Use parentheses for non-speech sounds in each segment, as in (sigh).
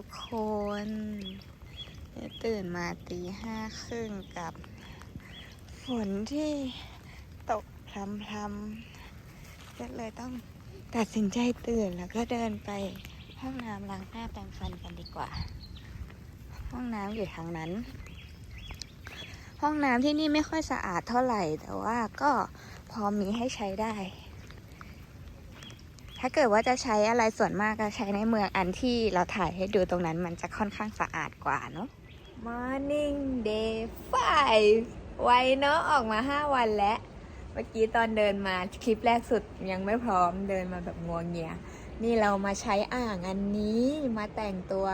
ทุกคนตื่นมาตีห้าครึ่งกับ ฝนที่ตกพรำพรำๆก็เลยต้องตัดสินใจตื่นแล้วก็เดินไปห้องน้ำล้างหน้าแปรงฟันกันดีกว่า ห้องน้ำอยู่ทางนั้น ห้องน้ำที่นี่ไม่ค่อยสะอาดเท่าไหร่แต่ว่าก็พอมีให้ใช้ได้ ถ้าเกิดว่าจะใช้อะไรส่วนมากก็ใช้ในเมืองอันที่เราถ่ายให้ดูตรงนั้นมันจะค่อนข้างสะอาดกว่าเนอะ Morning Day 5ไวเนอะออกมา 5 วันแล้วเมื่อกี้ตอนเดินมาคลิปแรกสุดยังไม่พร้อมเดินมาแบบงวงเงีย นี่เรามาใช้อ่างอันนี้มาแต่งตัว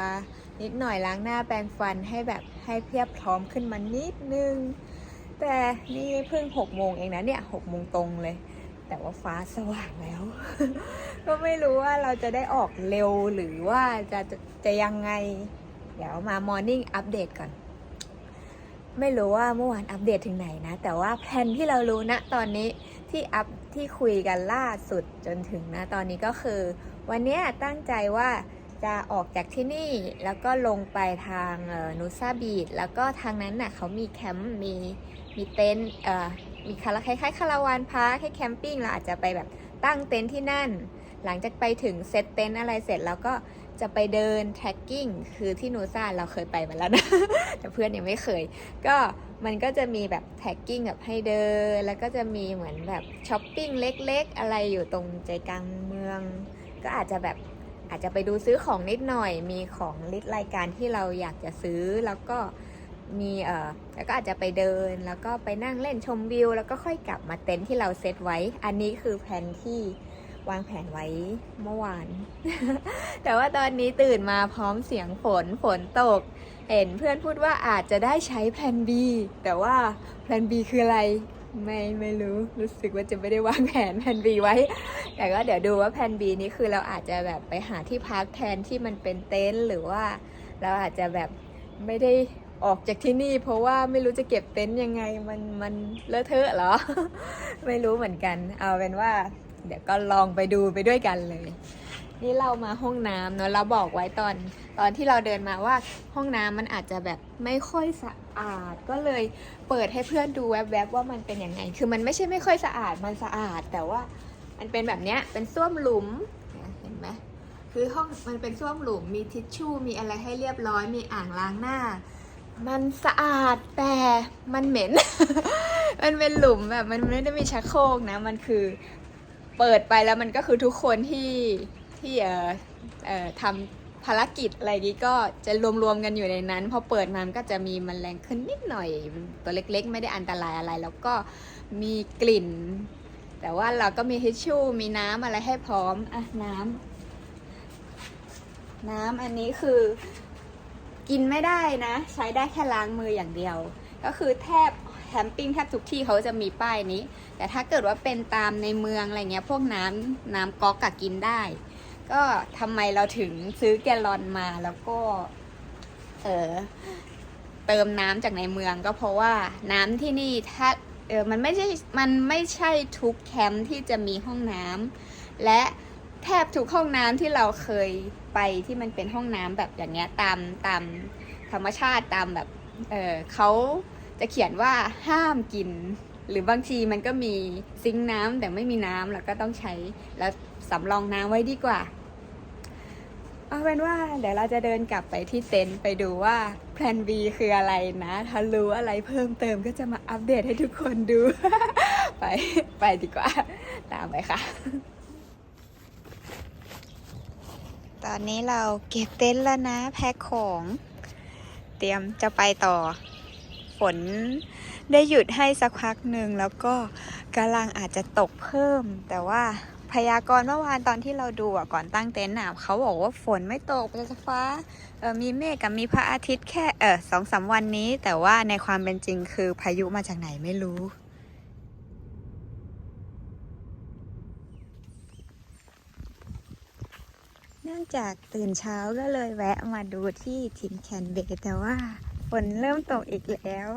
นิดหน่อยล้างหน้าแปรงฟันให้แบบให้เพียบพร้อมขึ้นมานิดนึง แต่นี่เพิ่งหกโมงเองนะเนี่ยหกโมงตรงเลย แต่ว่าฟ้าสว่างแล้ว ก็ไม่รู้ว่าเราจะได้ออกเร็วหรือว่าจะจะจะยังไง เดี๋ยวมามอร์นิ่งอัปเดตก่อน ไม่รู้ว่าเมื่อวานอัปเดตถึงไหนนะ แต่ว่าแผนที่เรารู้นะตอนนี้ที่อัพที่คุยกันล่าสุดจนถึงนะตอนนี้ก็คือ วันนี้ตั้งใจว่าจะออกจากที่นี่แล้วก็ลงไปทางนูซาบีดแล้วก็ทางนั้นน่ะเขามีแคมป์มีมีเต็นท์เออ มีคาราคล้ายๆคาราวานพาร์คให้แคมปิ้งเราอาจจะไปแบบตั้งเต็นท์ที่นั่น หลังจากไปถึงเซตเต็นท์อะไรเสร็จแล้วก็จะไปเดินแท็กกิ้งคือที่นูซาเราเคยไปมาแล้วนะ แต่เพื่อนยังไม่เคย ก็มันก็จะมีแบบแท็กกิ้งแบบให้เดิน แล้วก็จะมีเหมือนแบบช้อปปิ้งเล็กๆ อะไรอยู่ตรงใจกลางเมือง ก็อาจจะแบบอาจจะไปดูซื้อของนิดหน่อย มีของลิสต์รายการที่เราอยากจะซื้อแล้วก็ มีเอ่อแล้วก็อาจจะไปเดิน แล้วก็ไปนั่งเล่นชมวิว แล้วก็ค่อยกลับมาเต็นท์ที่เราเซตไว้ อันนี้คือแผนที่วางแผนไว้เมื่อวาน แต่ว่าตอนนี้ตื่นมาพร้อมเสียงฝนฝนตก เห็นเพื่อนพูดว่าอาจจะได้ใช้แผน B แต่ว่าแผน B คืออะไร ไม่ไม่รู้รู้สึกว่าจะไม่ได้วางแผนแผน B ไว้ แต่ก็เดี๋ยวดูว่าแผน B นี้คือเราอาจจะแบบไปหาที่พักแทนที่มันเป็นเต็นท์หรือว่าเราอาจจะแบบไม่ได้ ออกจากที่นี่เพราะว่าไม่รู้จะเก็บเต็นท์ยังไงมันมันเลอะเทอะเหรอ ไม่รู้เหมือนกัน เอาเป็นว่า เดี๋ยวก็ลองไปดูไปด้วยกันเลย นี่เรามาห้องน้ำเนอะเราบอกไว้ตอน ตอนที่เราเดินมาว่าห้องน้ำมันอาจจะแบบไม่ค่อยสะอาด ก็เลยเปิดให้เพื่อนดูแวบๆว่ามันเป็นยังไง คือมันไม่ใช่ไม่ค่อยสะอาดมันสะอาด แต่ว่ามันเป็นแบบเนี้ยเป็นส้วมหลุมเนี่ยเห็นไหมคือห้องมันเป็นส้วมหลุมมีทิชชู่มีอะไรให้เรียบร้อย มีอ่างล้างหน้า มันสะอาดแต่มันเหม็น มันเป็นหลุมแบบมันไม่ได้มีชักโครกนะ มันคือเปิดไปแล้วมันก็คือทุกคนที่ที่เอ่อเอ่อทำภารกิจอะไรนี้ก็จะรวมๆกันอยู่ในนั้น พอเปิดมันก็จะมีมันแมลงขึ้นนิดหน่อย ตัวเล็กๆ ไม่ได้อันตรายอะไร แล้วก็มีกลิ่น แต่ว่าเราก็มีทิชชู่มีน้ำอะไรให้พร้อมอะน้ำน้ำอันนี้คือ กินไม่ได้นะ ใช้ได้แค่ล้างมืออย่างเดียว ก็คือแทบแคมปิ้งแทบทุกที่เขาจะมีป้ายนี้ แต่ถ้าเกิดว่าเป็นตามในเมืองอะไรเงี้ยพวกน้ำน้ำก๊อกกะกินได้ ก็ทำไมเราถึงซื้อแกลลอนมาแล้วก็ เออเติมน้ำจากในเมืองก็เพราะว่าน้ำที่นี่ถ้าเออมันไม่ใช่มันไม่ใช่ทุกแคมป์ที่จะมีห้องน้ำและ แทบทุกห้องน้ำที่เราเคยไปที่มันเป็นห้องน้ำแบบอย่างเงี้ยตามตามธรรมชาติตามแบบเออเขาจะเขียนว่าห้ามกิน หรือบางทีมันก็มีซิงค์น้ำแต่ไม่มีน้ำแล้วก็ต้องใช้แล้วสำรองน้ำไว้ดีกว่าเอาเป็นว่าเดี๋ยวเราจะเดินกลับไปที่เต็นท์ไปดูว่าแพลน B คืออะไรนะถ้ารู้อะไรเพิ่มเติมก็จะมาอัปเดตให้ทุกคนดู ไปไปดีกว่า ตามไปค่ะ ตอนนี้เราเก็บเต็นท์แล้วนะ แพ็คของ เตรียมจะไปต่อ ฝนได้หยุดให้สักพักหนึ่งแล้วก็กำลังอาจจะตกเพิ่ม แต่ว่าพยากรณ์เมื่อวานตอนที่เราดูก่อนตั้งเต็นท์อะเขาบอกว่าฝนไม่ตกจะฟ้าเออมีเมฆกับมีพระอาทิตย์แค่เออสองสามวันนี้ แต่ว่าในความเป็นจริงคือพายุมาจากไหนไม่รู้ เนื่องจากตื่นเช้าก็เลยแวะมาดูที่ทินแคนเบย์แต่ว่าฝนเริ่มตกอีกแล้ว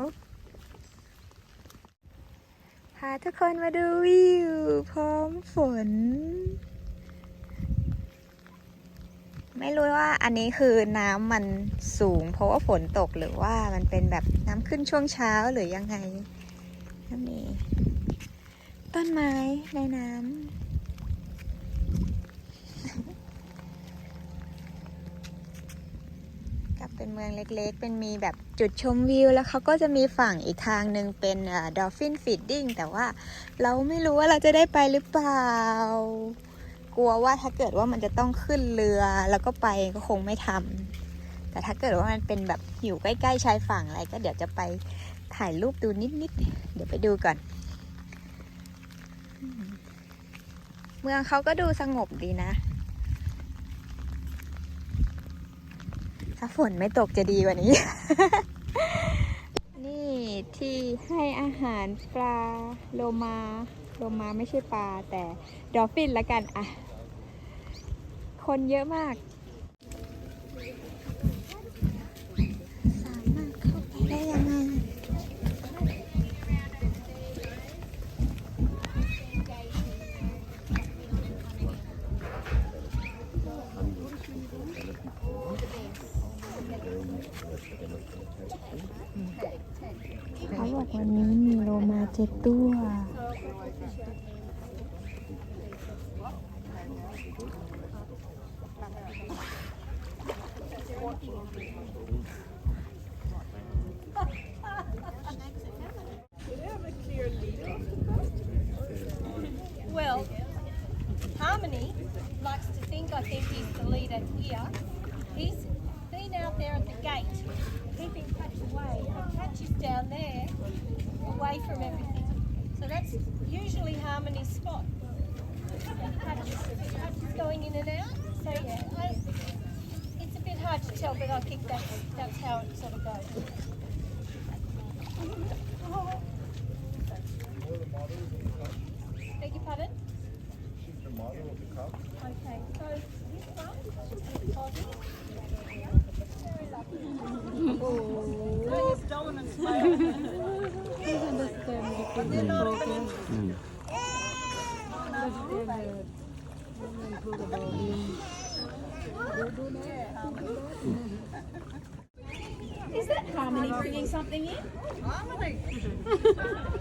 พาทุกคนมาดูวิวพร้อมฝน ไม่รู้ว่าอันนี้คือน้ำมันสูง เพราะว่าฝนตกหรือว่ามันเป็นแบบน้ำขึ้นช่วงเช้าหรือยังไงก็มีต้นไม้ในน้ำ กับเป็นเมืองเล็กๆ เป็นมีแบบจุดชมวิว แล้วเขาก็จะมีฝั่งอีกทางหนึ่งเป็นดอลฟินฟีดดิ้งแต่ว่าเราไม่รู้ว่าเราจะได้ไปหรือเปล่า กลัวว่าถ้าเกิดว่ามันจะต้องขึ้นเรือแล้วก็ไปก็คงไม่ทำแต่ถ้าเกิดว่ามันเป็นแบบอยู่ใกล้ๆชายฝั่งอะไรก็เดี๋ยวจะไปถ่ายรูปดูนิดๆ เดี๋ยวไปดูก่อน เมืองเขาก็ดูสงบดีนะ ถ้าฝนไม่ตกจะดีกว่านี้ นี่ที่ให้อาหารปลาโลมาโลมาไม่ใช่ปลาแต่ดอฟฟินละกันอะคนเยอะมาก ดตัว Well, Harmony likes to think, I think he's the leader here. He's been out there at the gate, keeping Patch away. And Patch is down there, away from everything. So that's usually Harmony's spot. Patch going in and out. So yeah, I, it's a bit hard to tell, but I think that's, that's how it sort of goes.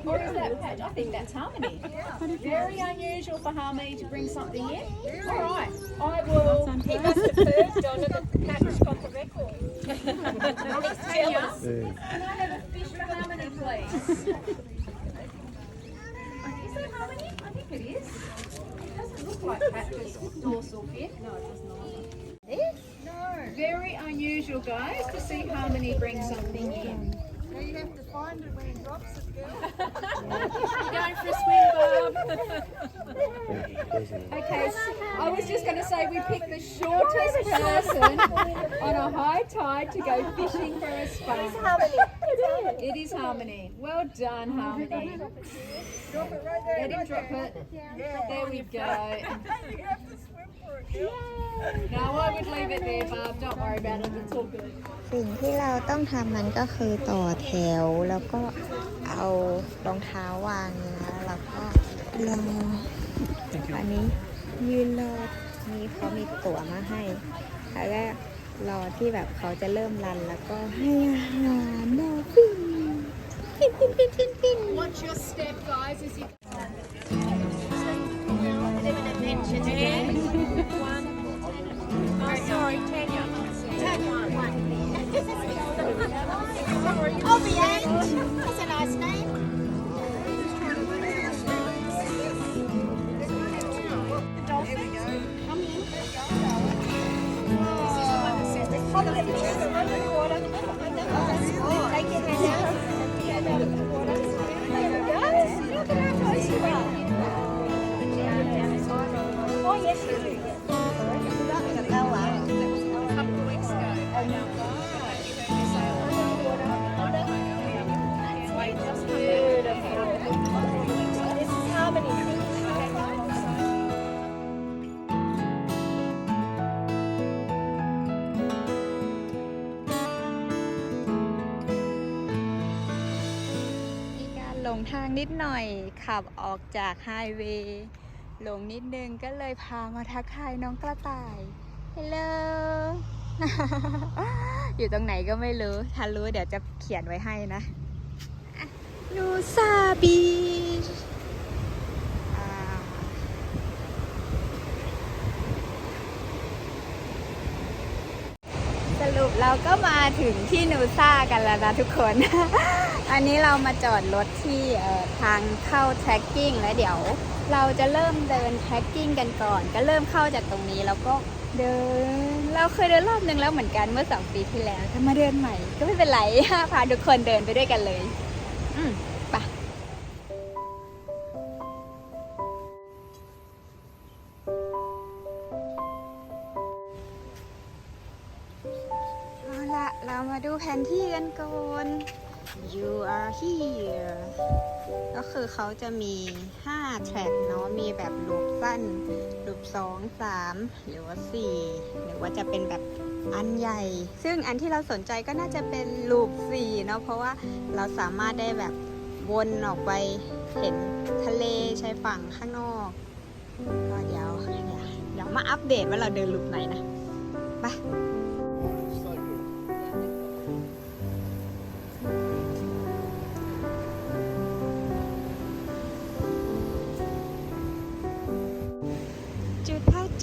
Or is that Patch? I think that's Harmony. Very unusual for Harmony to bring something in. All right, I will. He must have heard Donna that Pat's got the record. Tanya, can I have a fish for Harmony, please? (laughs) is that Harmony? I think it is. It doesn't look like Patch's dorsal fin. No, it does not. No. Very unusual, guys, to see Harmony bring something in. Now you have to find it when he drops it, girl. (laughs) Going for a swim, Bob. okay, s- I was just going to say we picked the shortest person on a high tide to go fishing for a spa. It is Harmony. Well done, Harmony. Drop it right there. Let him drop it. There we go. You have to swim for it, girl. No, I would leave it there, Barb. Don't worry about it. It's all good. สิ่งที่เราต้องทำมันก็คือต่อแถ ถถว แล้วก็เอารองเท้าวางนะแล้วก็รออันนี้ยืนรอนี่เขามีตั๋วมาให้แล้วก็รอที่แบบเขาจะเริ่มรันแล้วก็ให้อาหารดอลฟินฟินฟินฟินฟินฟิน Watch your step, guys, as you. Oh, sorry, Tanya. Oh, Bianca. That's a nice name. างนิดหน่อยขับออกจากไฮเวย์หลงนิดนึงก็เลยพามาทักทายน้องกระต่ายฮัลโหลอยู่ตรงไหนก็ไม่รู้ ถ้ารู้เดี๋ยวจะเขียนไว้ให้นะ นูซาบีสรุปเราก็มาถึงที่นูซากันแล้วนะทุกคน อันนี้เรามาจอดรถที่ทางเข้าแท็กกิ้งแล้วเดี๋ยว เราจะเริ่มเดินแท็กกิ้งกันก่อน ก็เริ่มเข้าจากตรงนี้แล้วก็เดิน เราเคยเดินรอบนึงแล้วเหมือนกันเมื่อสองปีที่แล้ว ถ้ามาเดินใหม่ก็ไม่เป็นไร พาทุกคนเดินไปด้วยกันเลย อืมไปเอาละเรามาดูแผนที่กันก่อน you are here ก็คือเขาจะมี 5 แทร็กเนาะ มีแบบลูปสั้น ลูป2 3 หรือว่า 4 หรือว่าจะเป็นแบบอันใหญ่ ซึ่งอันที่เราสนใจก็น่าจะเป็นลูป4เนาะ เพราะว่าเราสามารถได้แบบวนออกไปเห็นทะเลชายฝั่งข้างนอก ก็เดี๋ยวเดี๋ยวมาอัปเดตว่าเราเดินลูปไหนนะ ไป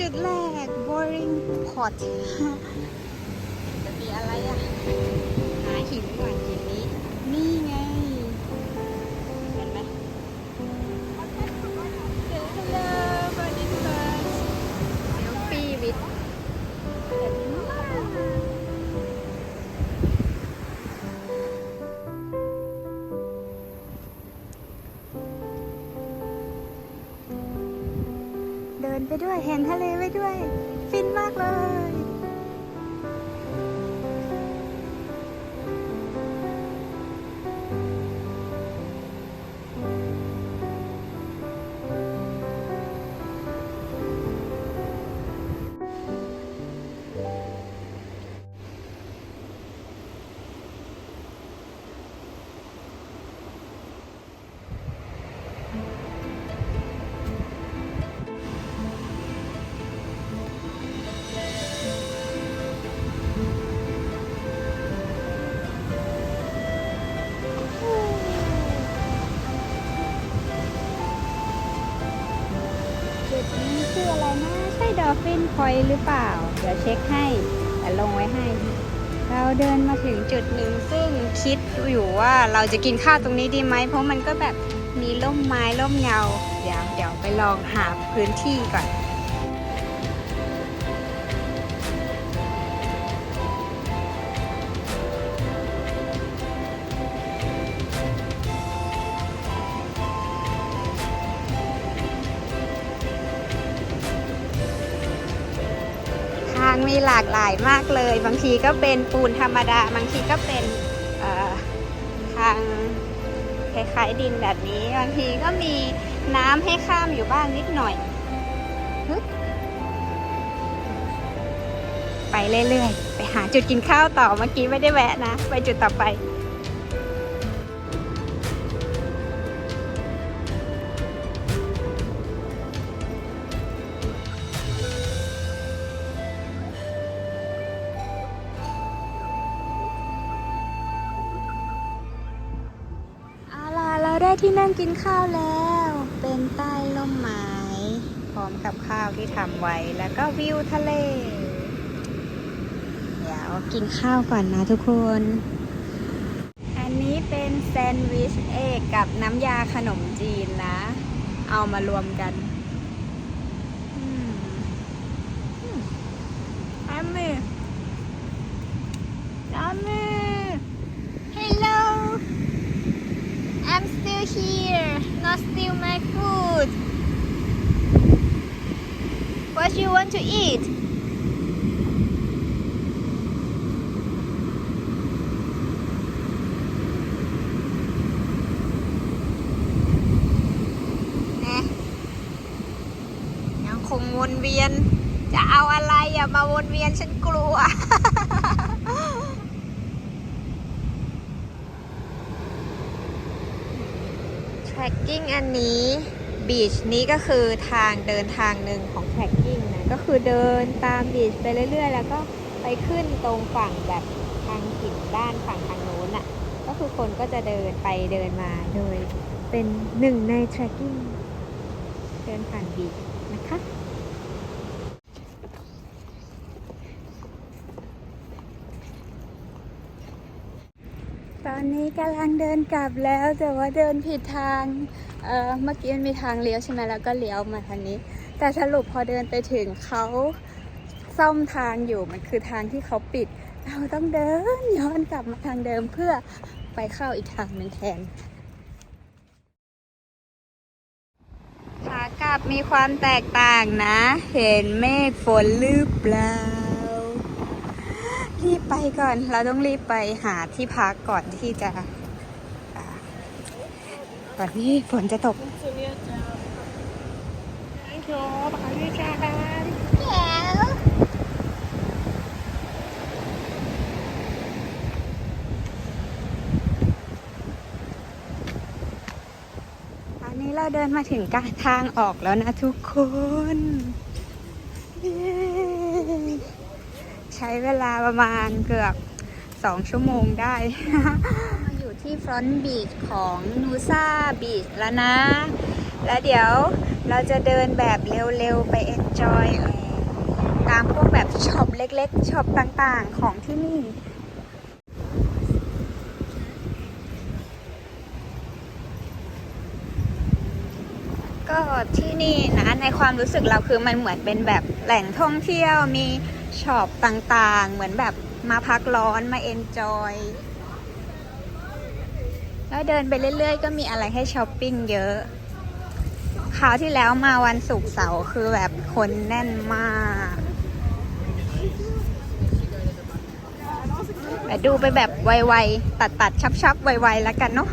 จุดพักจุดแรก boring pot จะมีอะไรอะ หาหินก่อนหินนี้ นี่ไง ด้วย เห็นทะเลไปด้วย ฟินมากเลย พอยหรือเปล่า เดี๋ยวเช็คให้แต่ลงไว้ให้ เราเดินมาถึงจุดหนึ่งซึ่งคิดอยู่ว่าเราจะกินข้าวตรงนี้ดีไหม เพราะมันก็แบบมีร่มไม้ร่มเงา เดี๋ยวเดี๋ยวไปลองหาพื้นที่ก่อน มีหลากหลายมากเลย บางทีก็เป็นปูนธรรมดา บางทีก็เป็นทางคล้ายๆดินแบบนี้ บางทีก็มีน้ำให้ข้ามอยู่บ้างนิดหน่อย ไปเรื่อยๆ ไปหาจุดกินข้าวต่อเมื่อกี้ไม่ได้แวะนะ ไปจุดต่อไป ที่นั่งกินข้าวแล้ว เป็นใต้ร่มไม้พร้อมกับข้าวที่ทำไว้แล้วก็วิวทะเล เดี๋ยวกินข้าวก่อนนะทุกคน อันนี้เป็นแซนด์วิชเอกกับน้ำยาขนมจีนนะ เอามารวมกันอืมอืมอัมมี่อัมมี่ Hello I'm still here not steal my food What you want to eat นะยังคง วนเวียน จะเอาอะไรอย่ามาวนเวียนฉันกลัว tracking อันนี้บีชนี้ก็คือทางเดินทางหนึ่งของแทร็กกิ้งนะก็คือเดินตามบีชไปเรื่อย ๆ แล้วก็ไปขึ้นตรงฝั่งแบบทางหินด้านฝั่งทางโน้นอะ ก็คือคนก็จะเดินไปเดินมาโดยเป็นหนึ่งใน trekking เดินผ่านบีชนะคะ ตอนนี้กำลังเดินกลับแล้วแต่ว่าเดินผิดทาง เอ่อ เมื่อกี้มันมีทางเลี้ยวใช่ไหมแล้วก็เลี้ยวมาทางนี้ แต่สรุปพอเดินไปถึงเขาซ่อมทางอยู่ มันคือทางที่เขาปิด เราต้องเดินย้อนกลับมาทางเดิมเพื่อไปเข้าอีกทางหนึ่งแทนขากลับมีความแตกต่างนะ เห็นเมฆฝนหรือเปล่า ไปก่อน เราต้องรีบไปหาที่พักก่อนที่จะ ก่อนที่ฝนจะตกตอนนี้เราเดินมาถึงกางทางออกแล้วนะทุกคน เย้ ช้เวลาประมาณเกือบสองชั่วโมงได้ มาอยู่ที่ฟรอนต์บีชของนูซาบีชแล้วนะ แล้วเดี๋ยวเราจะเดินแบบเร็วๆ ไป enjoy เอ่อตามพวกแบบช็อปเล็กๆช็อปต่างๆของที่นี่ก็ที่นี่นะในความรู้สึกเราคือมันเหมือนเป็นแบบแหล่งท่องเที่ยวมี ช็อปต่างๆ เหมือนแบบมาพักร้อนมาเอนจอยแล้วเดินไปเรื่อยๆ ก็มีอะไรให้ช้อปปิ้งเยอะ คราวที่แล้วมาวันศุกร์เสาร์คือแบบคนแน่นมากแต่ดูไปแบบไวๆ ตัดๆชับๆ ไวๆ แล้วกันเนาะ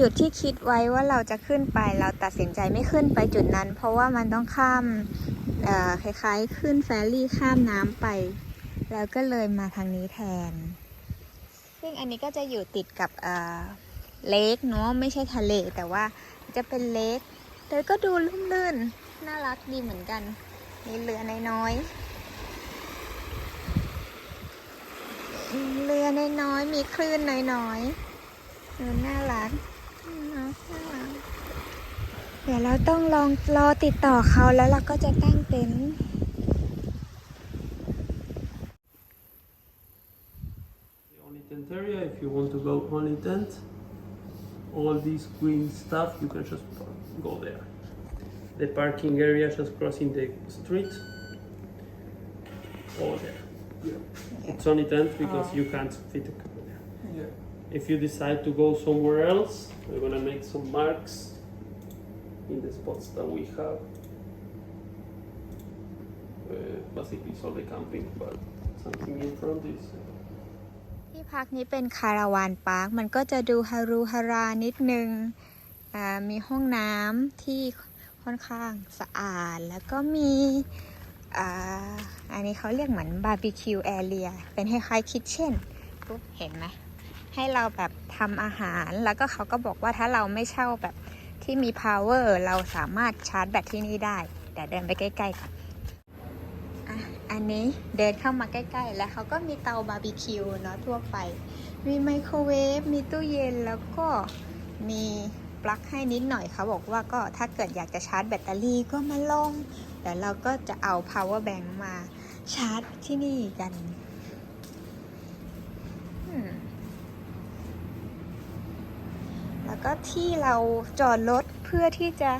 จุดที่คิดไว้ว่าเราจะขึ้นไปเราตัดสินใจไม่ขึ้นไปจุดนั้น เพราะว่ามันต้องข้ามคล้ายๆ ขึ้นแฟรี่ข้ามน้ำไป แล้วก็เลยมาทางนี้แทน ซึ่งอันนี้ก็จะอยู่ติดกับเลคเนาะไม่ใช่ทะเลแต่ว่าจะเป็นเลคแต่ก็ดูลุ่มลื่นน่ารักดีเหมือนกันมีเรือน้อยๆเรือน้อยๆมีคลื่นน้อยๆนน่ารัก เดี๋ยวเราต้องลองรอติดต่อเขาแล้วเราก็จะตั้งเต็นท์ The only tent area, if you want to go only tent, all this green stuff, you can just go there. The parking area just crossing the street. Oh, there. Yeah. It's only tent because you can't fit a couple there. If you decide to go somewhere else, we're gonna make some marks in the spots that we have. Uh, basically, it's only camping, but something in front is. ที่พักนี้เป็นคาราวานปาร์ค มันก็จะดูฮารูฮารานิดนึง มีห้องน้ำที่ค่อนข้างสะอาด แล้วก็มีอ,อันนี้เขาเรียกเหมือนบาร์บีคิวแอเรีย เป็นคล้ายๆคิทเช่นปุ๊บเห็นไหม ให้เราแบบทำอาหาร แล้วก็เขาก็บอกว่าถ้าเราไม่เช่าแบบที่มี power เราสามารถชาร์จแบตที่นี่ได้ แต่เดินไปใกล้ๆก่อนอันนี้เดินเข้ามาใกล้ๆ แล้วเขาก็มีเตาบาร์บีคิวเนาะทั่วไป มีไมโครเวฟ มีตู้เย็น แล้วก็มีปลั๊กให้นิดหน่อยเขาบอกว่าก็ถ้าเกิดอยากจะชาร์จแบตเตอรี่ก็มาลงเดี๋ยวเราก็จะเอา power bank มาชาร์จที่นี่กันอืม แล้ว ก็ที่เราจอดรถเพื่อที่จะ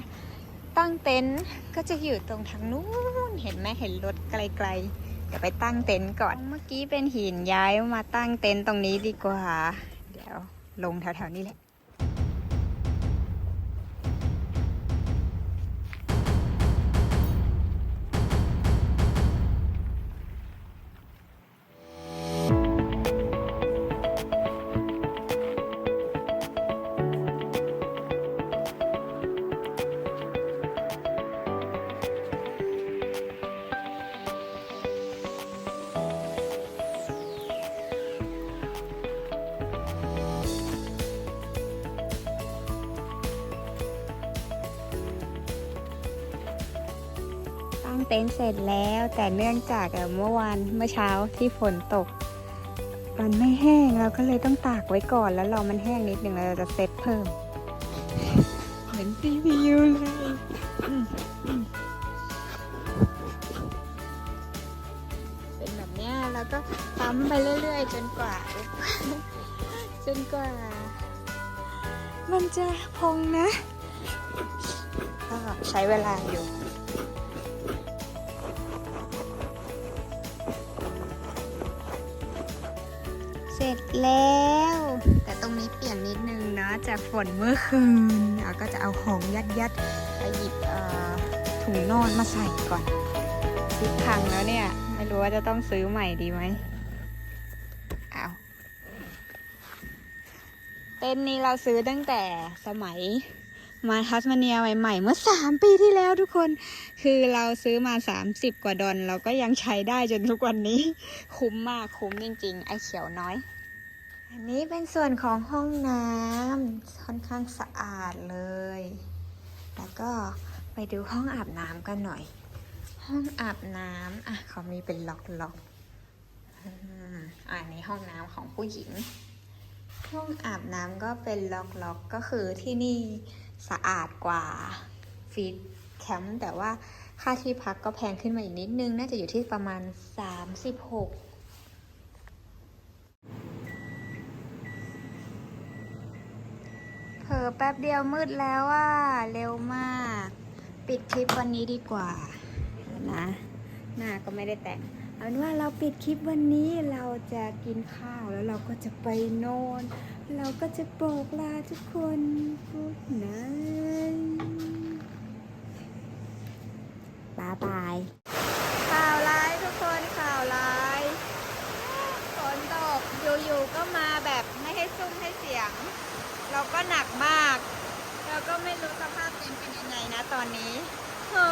ตั้งเต็นท์ก็จะอยู่ตรงทางนู้นเห็นไหมเห็นรถไกลๆเดี๋ยวไปตั้งเต็นท์ก่อน เมื่อกี้เป็นหินย้ายมาตั้งเต็นท์ตรงนี้ดีกว่า เดี๋ยวลงแถวๆนี้แหละ เต็นท์เสร็จแล้วแต่เนื่องจากเมื่อวานเมื่อเช้าที่ฝนตก มันไม่แห้งเราก็เลยต้องตากไว้ก่อนแล้วรามันแห้งนิดหนึ่งเราจะเซตเพิ่ม เหมือนซีพียูเลยเป็นแบบนี้แล้วก็ปั๊มไปเรื่อยๆ จนกว่า จนกว่า มันจะพองนะก็ใช้เวลาอยู่ ร็จแล้ว แต่ตรงนี้เปลี่ยนนิดนึงนะจากฝนเมื่อคืนเราก็จะเอาของยัดยัดๆไปหยิบถุงนอนมาใส่ก่อนซิปพังแล้วเนี่ย ไม่รู้ว่าจะต้องซื้อใหม่ดีไหมเอาเต็นนี้เราซื้อตั้งแต่สมัยมาทัสมาเนียใหม่ๆ เมื่อ 3 ปีที่แล้วทุกคน คือเราซื้อมา 30 กว่าดอลเราก็ยังใช้ได้จนทุกวันนี้ คุ้มมากคุ้มจริง ๆ ไอเขียวน้อย นนี้เป็นส่วนของห้องน้ำค่อนข้างสะอาดเลย แล้วก็ไปดูห้องอาบน้ำกันหน่อย ห้องอาบน้ำอะเขามีเป็นล็อกล็อกอืมอะอันนี้ห้องน้ำของผู้หญิง ห้องอาบน้ำก็เป็นล็อกล็อกก็คือที่นี่สะอาดกว่าฟีดแคมป์แต่ว่าค่าที่พักก็แพงขึ้นมาอีกนิดนึง น่าจะอยู่ที่ประมาณ 36 ผลอแป๊บเดียวมืดแล้วว่าเร็วมาก ปิดคลิปวันนี้ดีกว่านะหน้าก็ไม่ได้แต่งเอาเป็นว่าเราปิดคลิปวันนี้เราจะกินข้าวแล้วเราก็จะไปนอน เราก็จะบอกลาทุกคนกุดนะบายบาย เราก็หนักมาก เราก็ไม่รู้สภาพเป็นเป็นยังไงนะตอนนี้เฮ้